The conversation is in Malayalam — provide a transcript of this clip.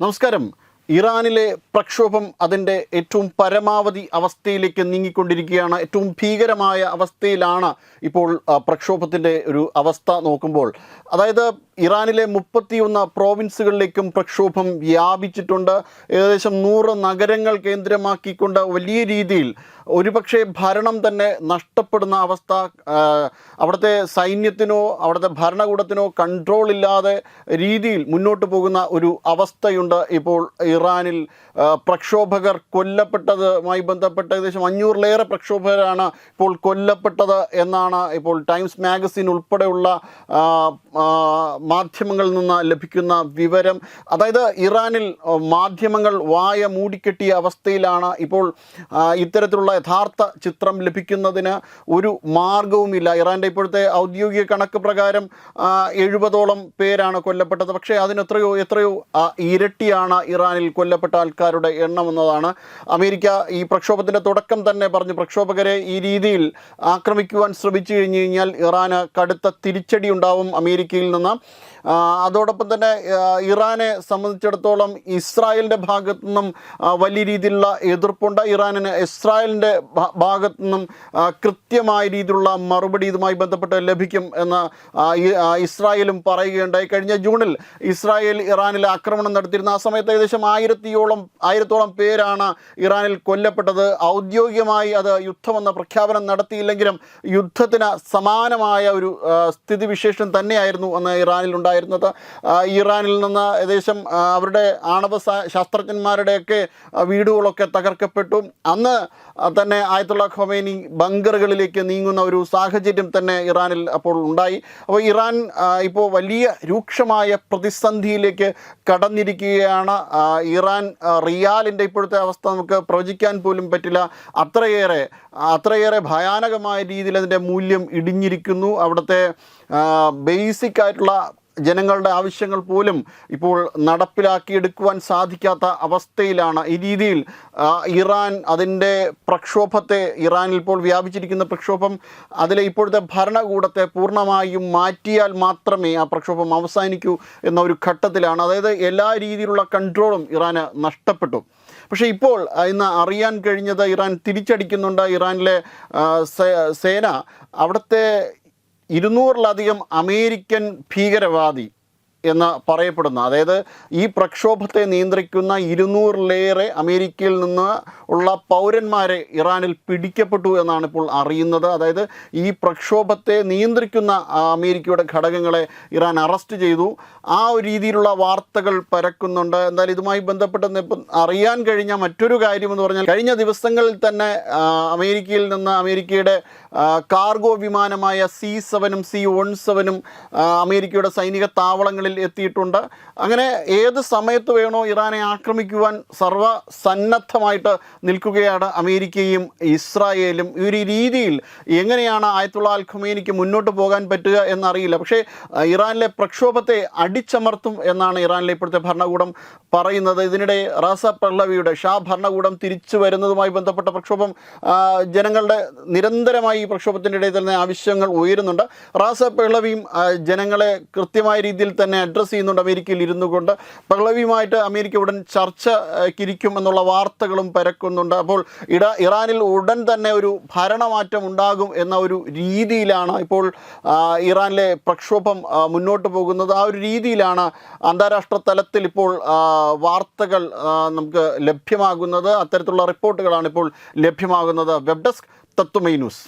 നമസ്കാരം ഇറാനിലെ പ്രക്ഷോഭം അതിന്റെ ഏറ്റവും പരമാവധി അവസ്ഥയിലേക്ക് നീങ്ങിക്കൊണ്ടിരിക്കുകയാണ്. ഏറ്റവും ഭീകരമായ അവസ്ഥയിലാണ് ഇപ്പോൾ പ്രക്ഷോഭത്തിന്റെ ഒരു അവസ്ഥ നോക്കുമ്പോൾ. അതായത് ഇറാനിലെ മുപ്പത്തിയൊന്ന് പ്രോവിൻസുകളിലേക്കും പ്രക്ഷോഭം വ്യാപിച്ചിട്ടുണ്ട്. ഏകദേശം നൂറ് നഗരങ്ങൾ കേന്ദ്രമാക്കിക്കൊണ്ട് വലിയ രീതിയിൽ ഒരുപക്ഷെ ഭരണം തന്നെ നഷ്ടപ്പെടുന്ന അവസ്ഥ അവിടുത്തെ സൈന്യത്തിനോ അവിടുത്തെ ഭരണകൂടത്തിനോ കൺട്രോൾ ഇല്ലാതെ രീതിയിൽ മുന്നോട്ട് പോകുന്ന ഒരു അവസ്ഥയുണ്ട് ഇപ്പോൾ ഇറാനിൽ പ്രക്ഷോഭകർ കൊല്ലപ്പെട്ടതുമായി ബന്ധപ്പെട്ട് ഏകദേശം അഞ്ഞൂറിലേറെ പ്രക്ഷോഭകരാണ് ഇപ്പോൾ കൊല്ലപ്പെട്ടത് എന്നാണ് ഇപ്പോൾ ടൈംസ് മാഗസിൻ ഉൾപ്പെടെയുള്ള മാധ്യമങ്ങളിൽ നിന്ന് ലഭിക്കുന്ന വിവരം. അതായത് ഇറാനിൽ മാധ്യമങ്ങൾ വായ മൂടിക്കെട്ടിയ അവസ്ഥയിലാണ് ഇപ്പോൾ ഇത്തരത്തിലുള്ള യഥാർത്ഥ ചിത്രം ലഭിക്കുന്നതിന് ഒരു മാർഗവുമില്ല. ഇറാന്റെ ഇപ്പോഴത്തെ ഔദ്യോഗിക കണക്ക് പ്രകാരം എഴുപതോളം പേരാണ് കൊല്ലപ്പെട്ടത്. പക്ഷേ അതിന് എത്രയോ ഇരട്ടിയാണ് ഇറാനിൽ കൊല്ലപ്പെട്ട ആൾക്കാരുടെ എണ്ണം എന്നതാണ് അമേരിക്ക ഈ പ്രക്ഷോഭത്തിന്റെ തുടക്കം തന്നെ പറഞ്ഞു. പ്രക്ഷോഭകരെ ഈ രീതിയിൽ ആക്രമിക്കുവാൻ ശ്രമിച്ചു കഴിഞ്ഞു കഴിഞ്ഞാൽ ഇറാന് കടുത്ത തിരിച്ചടി ഉണ്ടാവും. അമേരിക്കയിൽ നിന്ന്. അതോടൊപ്പം തന്നെ ഇറാനെ സംബന്ധിച്ചിടത്തോളം ഇസ്രായേലിന്റെ ഭാഗത്തു നിന്നും വലിയ രീതിയിലുള്ള എതിർപ്പുണ്ട്. ഇറാനിന് ഇസ്രായേലിന്റെ ഭാഗത്തു നിന്നും കൃത്യമായ രീതിയിലുള്ള മറുപടി ഇതുമായി ബന്ധപ്പെട്ട് ലഭിക്കും എന്ന് ഇസ്രായേലും പറയുകയുണ്ടായി. കഴിഞ്ഞ ജൂണിൽ ഇസ്രായേൽ ഇറാനിൽ ആക്രമണം നടത്തിയിരുന്ന ആ സമയത്ത് ഏകദേശം ആയിരത്തിയോളം ആയിരത്തോളം പേരാണ് ഇറാനിൽ കൊല്ലപ്പെട്ടത്. ഔദ്യോഗികമായി അത് യുദ്ധമെന്ന പ്രഖ്യാപനം നടത്തിയില്ലെങ്കിലും യുദ്ധത്തിന് സമാനമായ ഒരു സ്ഥിതിവിശേഷം തന്നെയായിരുന്നു അന്ന് ഇറാനിൽ ഉണ്ടായിരുന്നത്. ഇറാനിൽ നിന്ന് ഏകദേശം അവരുടെ ആണവ ശാസ്ത്രജ്ഞന്മാരുടെയൊക്കെ വീടുകളൊക്കെ തകർക്കപ്പെട്ടു. അന്ന് തന്നെ ആയത്തുള്ള ഖൊമേനി ബങ്കറുകളിലേക്ക് നീങ്ങുന്ന ഒരു സാഹചര്യം തന്നെ ഇറാനിൽ അപ്പോൾ ഉണ്ടായി. അപ്പോൾ ഇറാൻ ഇപ്പോൾ വലിയ രൂക്ഷമായ പ്രതിസന്ധിയിലേക്ക് കടന്നിരിക്കുകയാണ്. ഇറാൻ റിയാലിന്റെ ഇപ്പോഴത്തെ അവസ്ഥ നമുക്ക് പ്രവചിക്കാൻ പോലും പറ്റില്ല. അത്രയേറെ അത്രയേറെ ഭയാനകമായ രീതിയിൽ അതിന്റെ മൂല്യം ഇടിഞ്ഞിരിക്കുന്നു. അവിടുത്തെ ബേസിക് ആയിട്ടുള്ള ജനങ്ങളുടെ ആവശ്യങ്ങൾ പോലും ഇപ്പോൾ നടപ്പിലാക്കിയെടുക്കുവാൻ സാധിക്കാത്ത അവസ്ഥയിലാണ് ഈ രീതിയിൽ ഇറാൻ അതിന്റെ പ്രക്ഷോഭത്തെ ഇറാനിൽ ഇപ്പോൾ വ്യാപിച്ചിരിക്കുന്ന പ്രക്ഷോഭം അതിലെ ഇപ്പോഴത്തെ ഭരണകൂടത്തെ പൂർണമായും മാറ്റിയാൽ മാത്രമേ ആ പ്രക്ഷോഭം അവസാനിക്കൂ എന്ന ഒരു ഘട്ടത്തിലാണ്. അതായത് എല്ലാ രീതിയിലുള്ള കൺട്രോളും ഇറാന് നഷ്ടപ്പെട്ടു. പക്ഷേ ഇപ്പോൾ ഇന്ന് അറിയാൻ കഴിഞ്ഞത് ഇറാൻ തിരിച്ചടിക്കുന്നുണ്ട്. ഇറാനിലെ സേന അവിടുത്തെ ഇരുന്നൂറിലധികം അമേരിക്കൻ ഭീകരവാദി എന്ന് പറയപ്പെടുന്ന. അതായത് ഈ പ്രക്ഷോഭത്തെ നിയന്ത്രിക്കുന്ന ഇരുന്നൂറിലേറെ അമേരിക്കയിൽ നിന്ന് ഉള്ള പൗരന്മാരെ ഇറാനിൽ പിടിക്കപ്പെട്ടു എന്നാണ് ഇപ്പോൾ അറിയുന്നത്. അതായത് ഈ പ്രക്ഷോഭത്തെ നിയന്ത്രിക്കുന്ന അമേരിക്കയുടെ ഘടകങ്ങളെ ഇറാൻ അറസ്റ്റ് ചെയ്തു. ആ ഒരു രീതിയിലുള്ള വാർത്തകൾ പരക്കുന്നുണ്ട്. എന്തായാലും ഇതുമായി ബന്ധപ്പെട്ട് അറിയാൻ കഴിഞ്ഞ മറ്റൊരു കാര്യമെന്ന് പറഞ്ഞാൽ കഴിഞ്ഞ ദിവസങ്ങളിൽ തന്നെ അമേരിക്കയിൽ നിന്ന് അമേരിക്കയുടെ കാർഗോ വിമാനമായ സി സെവനും സി വൺ സെവനും അമേരിക്കയുടെ സൈനിക താവളങ്ങളിൽ എത്തിയിട്ടുണ്ട്. അങ്ങനെ ഏത് സമയത്ത് വേണോ ഇറാനെ ആക്രമിക്കുവാൻ സർവസന്നദ്ധമായിട്ട് നിൽക്കുകയാണ് അമേരിക്കയും ഇസ്രായേലും. ഈ ഒരു രീതിയിൽ എങ്ങനെയാണ് ആയത്തുള്ള അൽ ഖുമേനിക്ക് മുന്നോട്ട് പോകാൻ പറ്റുക എന്നറിയില്ല. പക്ഷേ ഇറാനിലെ പ്രക്ഷോഭത്തെ അടിച്ചമർത്തും എന്നാണ് ഇറാനിലെ ഇപ്പോഴത്തെ ഭരണകൂടം പറയുന്നത്. ഇതിനിടെ റാസ പള്ളവിയുടെ ഷാ ഭരണകൂടം തിരിച്ചു വരുന്നതുമായി ബന്ധപ്പെട്ട പ്രക്ഷോഭം ജനങ്ങളുടെ നിരന്തരമായി ഈ പ്രക്ഷോഭത്തിന്റെ ഇടയിൽ തന്നെ ആവശ്യങ്ങൾ ഉയരുന്നുണ്ട്. റാസ പള്ളവിയും ജനങ്ങളെ കൃത്യമായ രീതിയിൽ തന്നെ അഡ്രസ്സ് ചെയ്യുന്നുണ്ട്. അമേരിക്കയിൽ ഇരുന്നു കൊണ്ട് പഹ്ലവിയുമായിട്ട് അമേരിക്ക ഉടൻ ചർച്ചയ്ക്കിരിക്കും എന്നുള്ള വാർത്തകളും പരക്കുന്നുണ്ട്. അപ്പോൾ ഇട ഇറാനിൽ ഉടൻ തന്നെ ഒരു ഭരണമാറ്റം ഉണ്ടാകും എന്ന ഒരു രീതിയിലാണ് ഇപ്പോൾ ഇറാനിലെ പ്രക്ഷോഭം മുന്നോട്ട് പോകുന്നത്. ആ ഒരു രീതിയിലാണ് അന്താരാഷ്ട്ര തലത്തിൽ ഇപ്പോൾ വാർത്തകൾ നമുക്ക് ലഭ്യമാകുന്നത്. അത്തരത്തിലുള്ള റിപ്പോർട്ടുകളാണ് ഇപ്പോൾ ലഭ്യമാകുന്നത്. വെബ് ഡെസ്ക് തത്വമൈ ന്യൂസ്